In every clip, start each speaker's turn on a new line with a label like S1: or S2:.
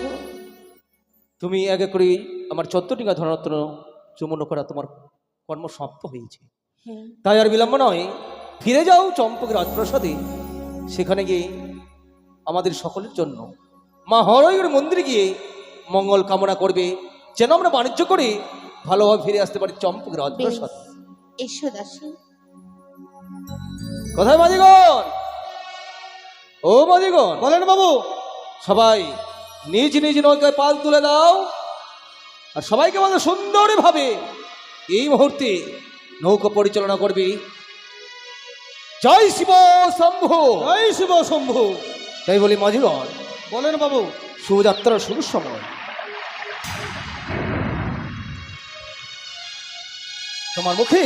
S1: গো
S2: তুমি এক এক করে আমার চোদ্দটিকা ধনরত্ন চুমন করা তোমার কর্ম সমাপ্ত হয়েছে।
S1: হ্যাঁ
S2: তাই আর বিলম্ব নয় ফিরে যাও চম্পক রাজপ্রাসাদে। সেখানে গিয়ে আমাদের সকলের জন্য মা হরয়ের মন্দিরে গিয়ে মঙ্গল কামনা করবে যেন আমরা বাণিজ্য করে ভালোভাবে ফিরে আসতে পারি চম্পক রাজপ্রাসাদ।
S1: এসো দাসী
S2: কোথায় মাঝিগণ ও মাঝিগণ।
S3: বলেন বাবু।
S2: সবাই নিজ নিজ নৌকায় পাল তুলে দাও। আর সবাইকে বলো সুন্দরভাবে এই মুহূর্তে নৌকা পরিচালনা করবে। জয় শিব শম্ভু।
S3: জয় শিব শম্ভু।
S2: তাই বলি মাঝিগণ
S3: বলেন বাবু।
S2: শুভযাত্রার শুরুর সময়। তোমার মুখে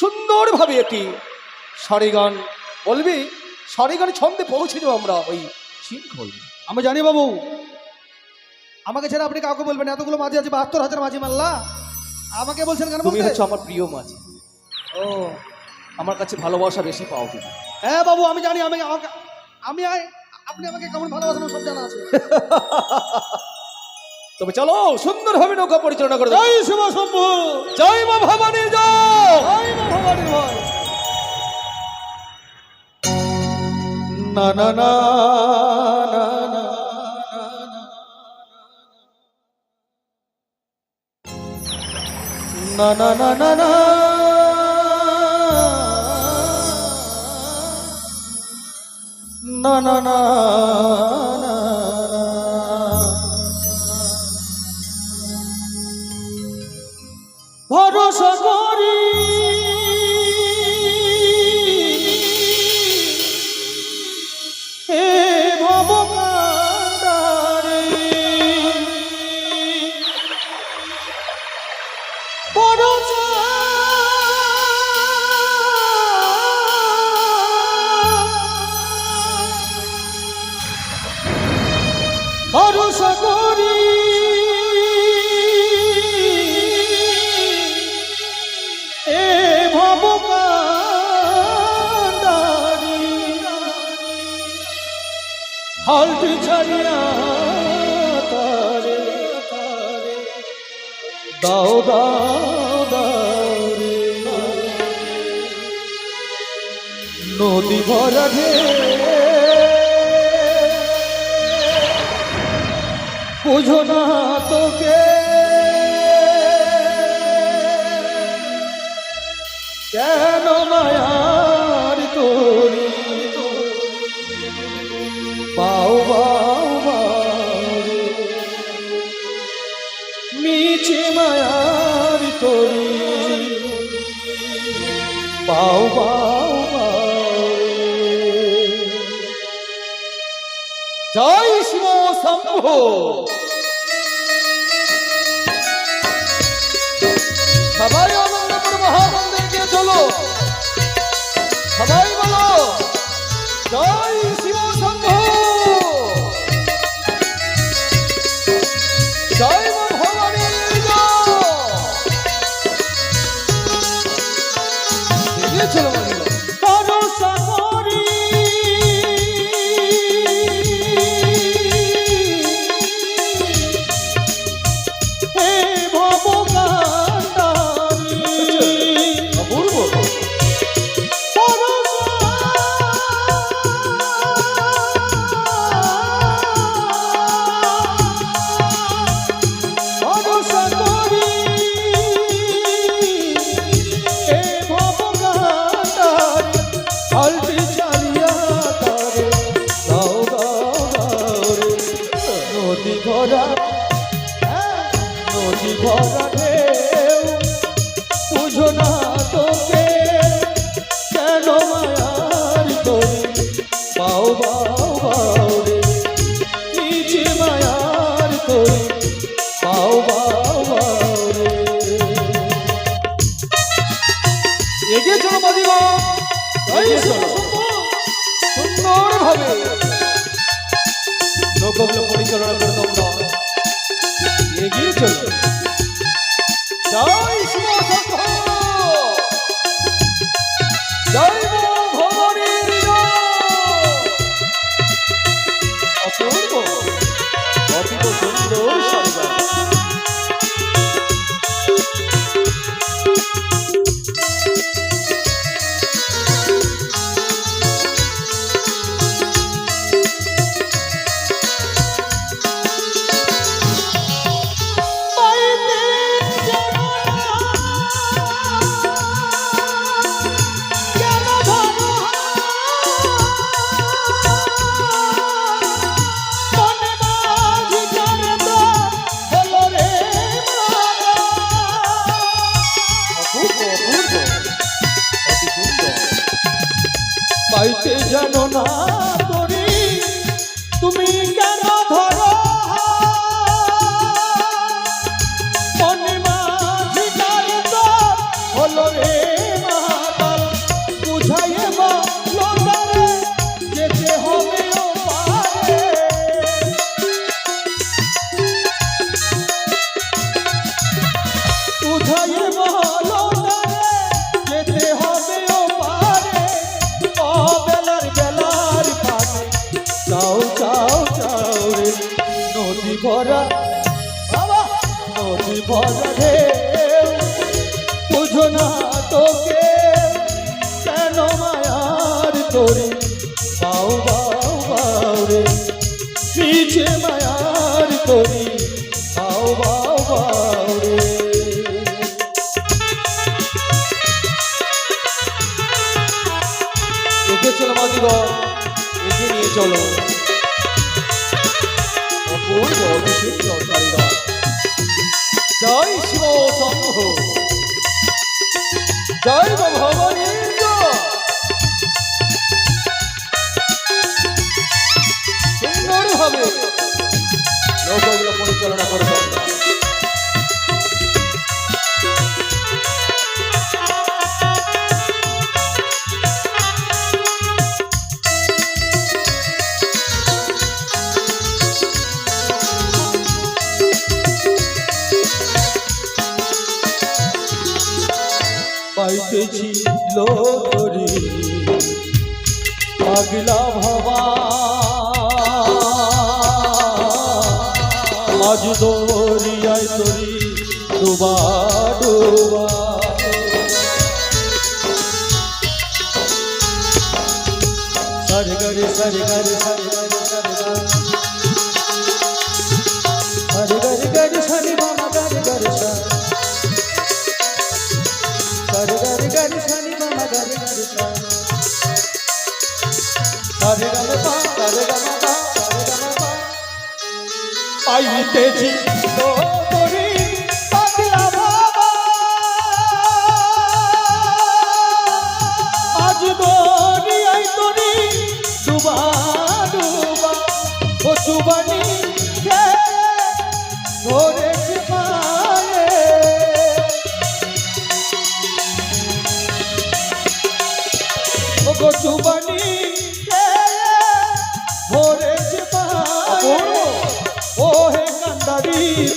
S2: সুন্দরভাবে একটি সারি গান বলবি। সারি গান ছন্দে পৌঁছে যাব আমরা ওই শৃঙ্খল
S3: আমি জানি বাবু। আমাকে ছেড়ে আপনি কাউকে বলবেন এতগুলো মাঝি আছে বাহাত্তর হাজার মাঝি মাল্লা। আমাকে বলছেন কেন
S2: তুমি? হচ্ছে আমার প্রিয় মাঝি।
S3: ও।
S2: আমার কাছে ভালোবাসা বেশি পাও তুমি।
S3: হ্যাঁ বাবু আমি জানি আমি আমাকে আমি আপনি আমাকে কেমন ভালোবাসেন সব জানা আছে।
S2: তবে চলো সুন্দরভাবে নৌকা পরিচালনা করে
S3: জয় শুভ শম্ভু।
S2: জয় মা ভবানী জয়।
S3: জয় মা ভবানীর ভয় না না, না, না না না না না। না না না ভরসা করি। দাও দাও দাও নদী ভরা বুঝো না তোকে। তোরি পাও রে।
S2: জয় শিব শম্ভু সবাই আনন্দপুর মহামন্দির গিয়ে চলো সবাই বলো জয় নৌকাগুলো পরিচালনা করে তোমরা। এগিয়ে চলো। পাইতে জানো
S3: না? ভরা বাবা নদী ভরা ঢেউ বুঝো না তোকে, কেন মায়ার তোরে বাউ বাউ বাউ রে। পিছে মায়ার তোরে বাউ বাউ বাউ রে।
S2: এগিয়ে চলো মাদিগণ নিয়ে চলো। অপূর্ব অভিষেক দরকারীরা জয় শিব শম্ভ জয় গো ভবানীর জয়। সুন্দরভাবে নৌকাগুলো পরিচালনা করে তোমরা।
S3: পাইতেছি লোরি পাগলা ভবা। আজ দরিয়ায় তরি ডুবা ডুবা। সারে গারে সারে পাইতেছি তো তোরি পাগলা বাবা আজ দরি আই তোরি ডুবা ডুবা ও চুবানি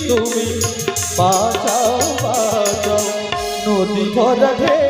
S3: তুমি বাঁচাও বাঁচাও। নদী ভরা ঢেউ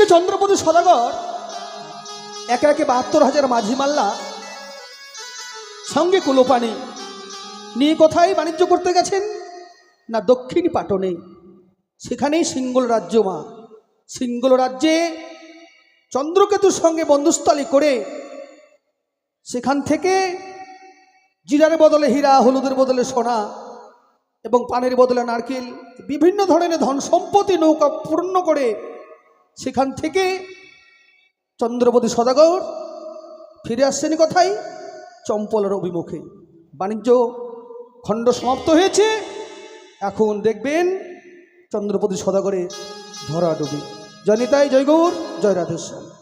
S3: এদিকে চন্দ্রপতি সদাগর, একে একে বাহাত্তর হাজার মাঝি মাল্লা, সঙ্গে কুলোপানি। নিয়ে কোথায় বাণিজ্য করতে গেছেন? না দক্ষিণ পাটনে। সেখানেই সিঙ্গল রাজ্য মা। সিঙ্গল রাজ্যে চন্দ্রকেতুর সঙ্গে বন্ধুস্থলী করে সেখান থেকে জিরার বদলে হীরা, হলুদের বদলে সোনা এবং পানের বদলে নারকেল, বিভিন্ন ধরনের ধন সম্পত্তি নৌকা পূর্ণ করে সেখান থেকে চন্দ্রপতি সদাগর ফিরে আসছেন কথাই চম্পলের অভিমুখে। বাণিজ্য খণ্ড সমাপ্ত হয়েছে। এখন দেখবেন চন্দ্রপতি সদাগরে ধরা ডুবি জনিতাই জয়গৌর জয় রাধেশ্যাম।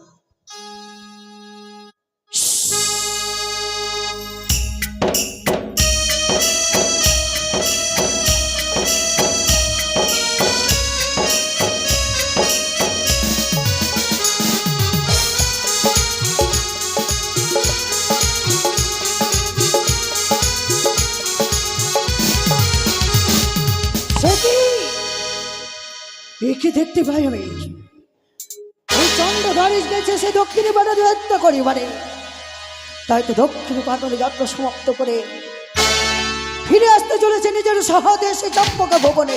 S4: কি দেখতে পাই আমি। ওই গেছে সে দক্ষিণে তাই তো পাটনে সমাপ্ত করে ফিরে আসতে চলেছে নিজের সহদেশে চম্পকা ভবনে।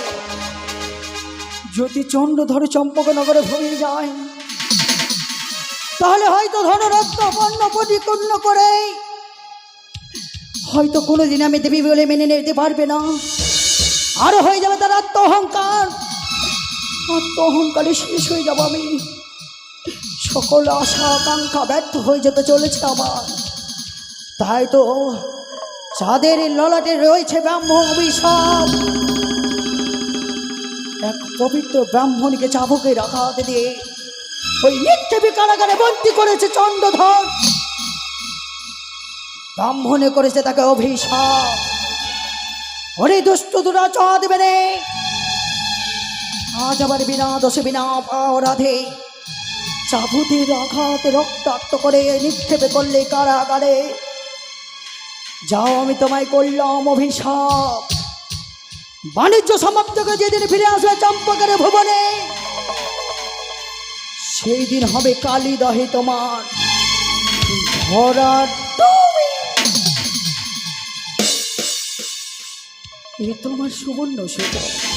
S4: যদি চন্দ্রধর চম্পকনগরে ভূমি যায়, তাহলে হয়তো ধনরত্ন পণ্য পরিপূর্ণ করে। হয়তো কোনোদিন আমি দেবী বলে মেনে নিতে পারবে না। আরও হয়ে যাবে তার আত্ম অহংকার আত্ম অহংকারে শেষ হয়ে যাব আমি। সকল আশা আকাঙ্ক্ষা ব্যর্থ হয়ে যেতে চলেছে আমার। তাই তো যাদের ললাটে রয়েছে ব্রাহ্মণ অভিশাপ। এক পবিত্র ব্রাহ্মণকে চাবুকে রাখা দিয়ে ওই নিক্ষেপী কারাগারে বন্দি করেছে চন্দ্রধর। ব্রাহ্মণে করেছে তাকে অভিশাপ। ওরে দুষ্ট দুরা চ দেবে রে আজ আবার বিনা দোষে বিনা অপরাধে চাবুদের আঘাতে রক্তাক্ত করে নিক্ষেপে করলে কারাগারে। যাও, আমি তোমায় করলাম অভিশাপ। বাণিজ্য সমাপ্ত করে যেদিন ফিরে আসবে চম্পকের ভুবনে সেই দিন হবে কালী দহে তোমার। ভরার এ তোমার সুবর্ণ সুযোগ